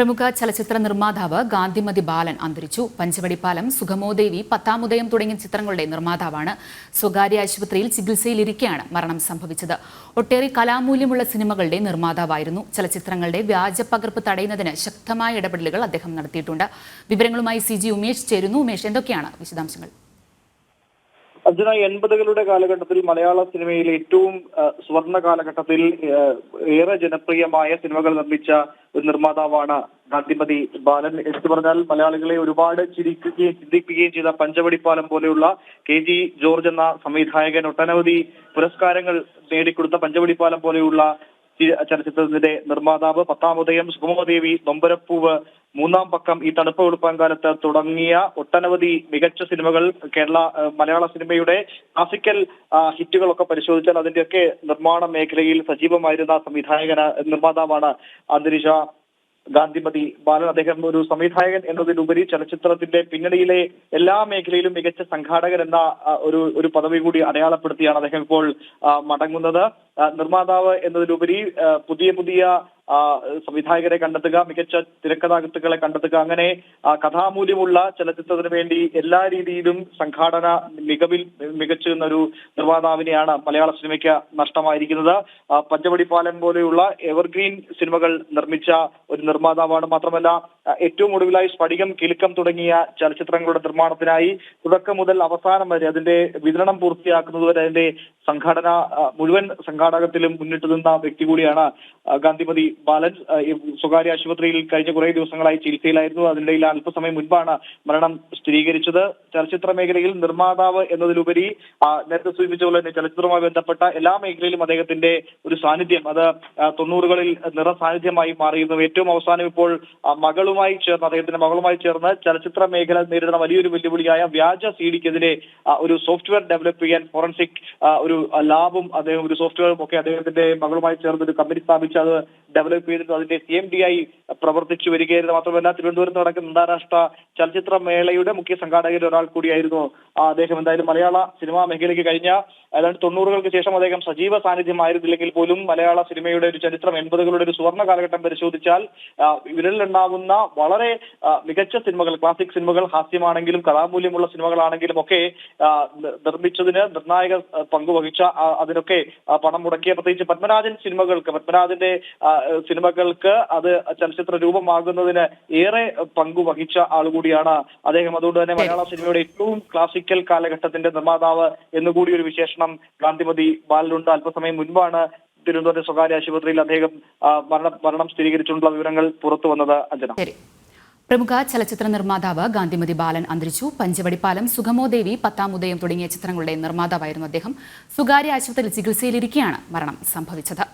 പ്രമുഖ ചലച്ചിത്ര നിർമ്മാതാവ് ഗാന്ധിമതി ബാലൻ അന്തരിച്ചു. പഞ്ചവടിപ്പാലം സുഗമോദേവി പത്താമുദയം തുടങ്ങിയ ചിത്രങ്ങളുടെ നിർമ്മാതാവാണ്. സ്വകാര്യ ആശുപത്രിയിൽ ചികിത്സയിലിരിക്കെയാണ് മരണം സംഭവിച്ചത്. ഒട്ടേറെ കലാമൂല്യമുള്ള സിനിമകളുടെ നിർമ്മാതാവായിരുന്നു. ചലച്ചിത്രങ്ങളുടെ വ്യാജ പകർപ്പ് തടയുന്നതിന് ശക്തമായ ഇടപെടലുകൾ അദ്ദേഹം നടത്തിയിട്ടുണ്ട്. വിവരങ്ങളുമായി സി ജി ഉമേഷ് ചേരുന്നു. ഉമേഷ് എന്തൊക്കെയാണ് വിശദാംശങ്ങൾ? അർജുന എൺപതുകളുടെ കാലഘട്ടത്തിൽ മലയാള സിനിമയിലെ ഏറ്റവും സുവർണ കാലഘട്ടത്തിൽ ഏറെ ജനപ്രിയമായ സിനിമകൾ നിർമ്മിച്ച ഒരു നിർമ്മാതാവാണ് ഗാന്ധിമതി ബാലൻ. എടുത്തു പറഞ്ഞാൽ മലയാളികളെ ഒരുപാട് ചിരിക്കുകയും ചിന്തിപ്പിക്കുകയും ചെയ്ത പഞ്ചവടിപ്പാലം പോലെയുള്ള കെ ജി ജോർജ് എന്ന സംവിധായകൻ ഒട്ടനവധി പുരസ്കാരങ്ങൾ നേടിക്കൊടുത്ത പഞ്ചവടിപ്പാലം പോലെയുള്ള ചലച്ചിത്രത്തിന്റെ നിർമ്മാതാവ് പത്താമുദയം സുഗമദേവി നൊമ്പരപ്പൂവ് മൂന്നാം പക്കം ഈ തണുപ്പ് വെളുപ്പാൻ കാലത്ത് തുടങ്ങിയ ഒട്ടനവധി മികച്ച സിനിമകൾ കേരള മലയാള സിനിമയുടെ ക്ലാസിക്കൽ ഹിറ്റുകളൊക്കെ പരിശോധിച്ചാൽ അതിന്റെയൊക്കെ നിർമ്മാണ മേഖലയിൽ സജീവമായിരുന്ന സംവിധായകന നിർമ്മാതാവാണ് അന്തരീക്ഷ ഗാന്ധിമതി ബാലൻ അദ്ദേഹം ഒരു സംവിധായകൻ എന്നതിലുപരി ചലച്ചിത്രത്തിന്റെ പിന്നണിയിലെ എല്ലാ മേഖലയിലും മികച്ച സംഘാടകൻ എന്ന ഒരു ഒരു പദവി കൂടി അടയാളപ്പെടുത്തിയാണ് അദ്ദേഹം ഇപ്പോൾ മടങ്ങുന്നത്. നിർമ്മാതാവ് എന്നതിലുപരി പുതിയ പുതിയ സംവിധായകരെ കണ്ടെത്തുക മികച്ച തിരക്കഥാകൃത്തുക്കളെ കണ്ടെത്തുക അങ്ങനെ കഥാമൂല്യമുള്ള ചലച്ചിത്രത്തിന് വേണ്ടി എല്ലാ രീതിയിലും സംഘാടന മികവിൽ മികച്ചു ഒരു നിർമ്മാതാവിനെയാണ് മലയാള സിനിമയ്ക്ക് നഷ്ടമായിരിക്കുന്നത്. പഞ്ചവടി പഞ്ചവടിപ്പാലം പോലെയുള്ള എവർഗ്രീൻ സിനിമകൾ നിർമ്മിച്ച ഒരു നിർമ്മാതാവാണ് മാത്രമല്ല ഏറ്റവും ഒടുവിലായി സ്ഫടികം കിലുക്കം തുടങ്ങിയ ചലച്ചിത്രങ്ങളുടെ നിർമ്മാണത്തിനായി തുടക്കം മുതൽ അവസാനം വരെ അതിന്റെ വിതരണം പൂർത്തിയാക്കുന്നതുവരെ അതിന്റെ സംഘടന മുഴുവൻ സംഘാടകത്തിലും മുന്നിട്ട് നിന്ന വ്യക്തി കൂടിയാണ് ഗാന്ധിമതി ബാലൻ. സ്വകാര്യ ആശുപത്രിയിൽ കഴിഞ്ഞ കുറേ ദിവസങ്ങളായി ചികിത്സയിലായിരുന്നു. അതിനിടയിൽ അല്പസമയം മുൻപാണ് മരണം സ്ഥിരീകരിച്ചത്. ചലച്ചിത്ര മേഖലയിൽ നിർമ്മാതാവ് എന്നതിലുപരി നേരത്തെ സൂചിപ്പിച്ച പോലെ തന്നെ ചലച്ചിത്രവുമായി ബന്ധപ്പെട്ട എല്ലാ മേഖലയിലും അദ്ദേഹത്തിന്റെ ഒരു സാന്നിധ്യം അത് തൊണ്ണൂറുകളിൽ നിറ സാന്നിധ്യമായി മാറിയിരുന്നു. ഏറ്റവും അവസാനം ഇപ്പോൾ മകളുമായി ചേർന്ന് അദ്ദേഹത്തിന്റെ മകളുമായി ചേർന്ന് ചലച്ചിത്ര മേഖല നേരിടുന്ന വലിയൊരു വെല്ലുവിളിയായ വ്യാജ സി ഡിക്കെതിരെ ഒരു സോഫ്റ്റ്വെയർ ഡെവലപ്പ് ചെയ്യാൻ ഫോറൻസിക് ഒരു ലാബും അദ്ദേഹം ഒരു സോഫ്റ്റ്വെയറും ഒക്കെ അദ്ദേഹത്തിന്റെ മകളുമായി ചേർന്ന് ഒരു കമ്പനി സ്ഥാപിച്ച് അത് ഡെവലപ്പ് ചെയ്തിട്ട് അതിന്റെ സി എം ഡി ആയി പ്രവർത്തിച്ചു വരികയായിരുന്നു. മാത്രമല്ല തിരുവനന്തപുരത്ത് നടക്കുന്ന അന്താരാഷ്ട്ര ചലച്ചിത്ര മേളയുടെ മുഖ്യ സംഘാടകരിൽ ഒരാൾ കൂടിയായിരുന്നു അദ്ദേഹം. എന്തായാലും മലയാള സിനിമാ മേഖലയ്ക്ക് കഴിഞ്ഞ ഏതാണ്ട് തൊണ്ണൂറുകൾക്ക് ശേഷം അദ്ദേഹം സജീവ സാന്നിധ്യമായിരുന്നില്ലെങ്കിൽ പോലും മലയാള സിനിമയുടെ ഒരു ചരിത്രം എൺപതുകളുടെ ഒരു സുവർണ കാലഘട്ടം പരിശോധിച്ചാൽ വിരലിലുണ്ടാകുന്ന വളരെ മികച്ച സിനിമകൾ ക്ലാസിക് സിനിമകൾ ഹാസ്യമാണെങ്കിലും കഥാമൂല്യമുള്ള സിനിമകളാണെങ്കിലും ഒക്കെ നിർമ്മിച്ചതിന് നിർണായക പങ്കുവഹിച്ച അതിനൊക്കെ പണം മുടക്കിയ പ്രത്യേകിച്ച് പത്മനാഥൻ സിനിമകൾക്ക് പത്മനാഥന്റെ സിനിമകൾക്ക് അത് ചലച്ചിത്ര രൂപമാകുന്നതിന് ഏറെ പങ്കുവഹിച്ച ആളുകൂടിയാണ് അദ്ദേഹം. അതുകൊണ്ട് തന്നെ മലയാള സിനിമയുടെ ഏറ്റവും ക്ലാസിക്കൽ കാലഘട്ടത്തിന്റെ നിർമ്മാതാവ് എന്നുകൂടി ഒരു വിശേഷണം ഗാന്ധിമതി ബാലനുണ്ട്. അല്പസമയം മുൻപാണ് തിരുവനന്തപുരം സ്വകാര്യ ആശുപത്രിയിൽ അദ്ദേഹം മരണം മരണം സ്ഥിരീകരിച്ചുകൊണ്ടുള്ള വിവരങ്ങൾ പുറത്തു വന്നത് അഞ്ജന. പ്രമുഖ ചലച്ചിത്ര നിർമ്മാതാവ് ഗാന്ധിമതി ബാലൻ അന്തരിച്ചു. പഞ്ചവടിപ്പാലം സുഗമോദേവി പത്താമുദയം തുടങ്ങിയ ചിത്രങ്ങളുടെ നിർമ്മാതാവായിരുന്നു അദ്ദേഹം. സ്വകാര്യ ആശുപത്രിയിൽ ചികിത്സയിലിരിക്കെയാണ് മരണം സംഭവിച്ചത്.